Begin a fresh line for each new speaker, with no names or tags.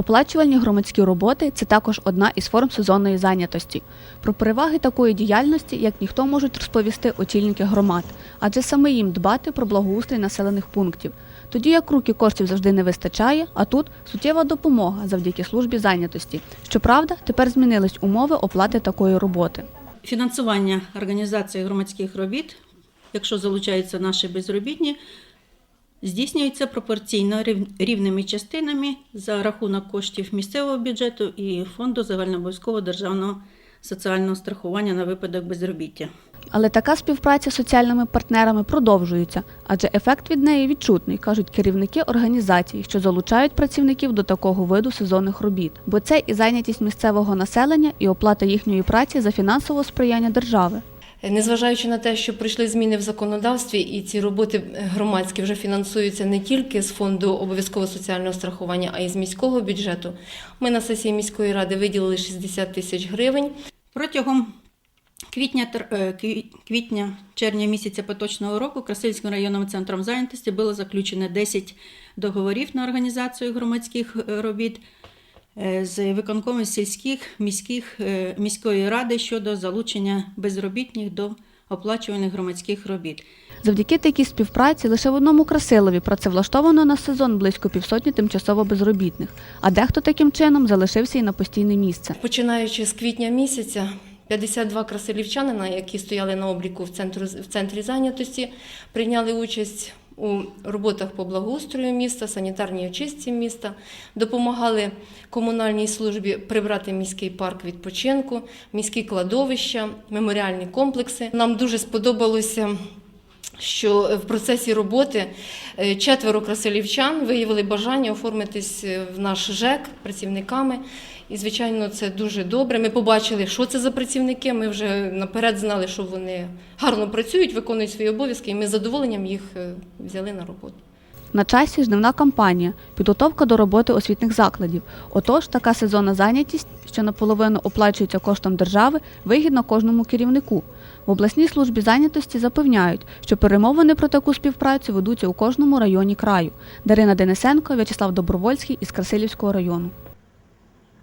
Оплачувальні громадські роботи це також одна із форм сезонної зайнятості. Про переваги такої діяльності, як ніхто можуть розповісти очільники громад, адже саме їм дбати про благоустрій населених пунктів. Тоді як руки коштів завжди не вистачає, а тут суттєва допомога завдяки службі зайнятості. Щоправда, тепер змінились умови оплати такої роботи.
Фінансування організації громадських робіт, якщо залучаються наші безробітні, здійснюється пропорційно рівними частинами за рахунок коштів місцевого бюджету і фонду загальнообов'язкового державного соціального страхування на випадок безробіття.
Але така співпраця з соціальними партнерами продовжується, адже ефект від неї відчутний, кажуть керівники організацій, що залучають працівників до такого виду сезонних робіт. Бо це і зайнятість місцевого населення, і оплата їхньої праці за фінансове сприяння держави.
Незважаючи на те, що прийшли зміни в законодавстві, і ці роботи громадські вже фінансуються не тільки з фонду обов'язкового соціального страхування, а й з міського бюджету. Ми на сесії міської ради виділили 60 тисяч гривень.
Протягом квітня, е, кві- квітня червня місяця поточного року Красильським районним центром зайнятості було заключено 10 договорів на організацію громадських е, робіт з виконкомів сільських міських е, міської ради щодо залучення безробітних до оплачуваних громадських робіт.
Завдяки такій співпраці лише в одному Красилові працевлаштовано на сезон близько півсотні тимчасово безробітних, а дехто таким чином залишився і на постійне місце.
Починаючи з квітня місяця, 52 красилівчанина, які стояли на обліку в, центру, в центрі зайнятості, прийняли участь у роботах по благоустрою міста, санітарній очистці міста, допомагали комунальній службі прибрати міський парк відпочинку, міські кладовища, меморіальні комплекси. Нам дуже сподобалося що в процесі роботи е, четверо красилівчан виявили бажання оформитись е, в наш ЖЕК працівниками. І, звичайно, це дуже добре. Ми побачили, що це за працівники. Ми вже наперед знали, що вони гарно працюють, виконують свої обов'язки, і ми з задоволенням їх е, взяли на роботу.
На часі жнивна кампанія, підготовка до роботи освітних закладів. Отож, така сезонна зайнятість, що наполовину оплачується коштом держави, вигідна кожному керівнику. В обласній службі зайнятості запевняють, що перемовини про таку співпрацю ведуться у кожному районі краю. Дарина Денисенко, В'ячеслав Добровольський із Красилівського району.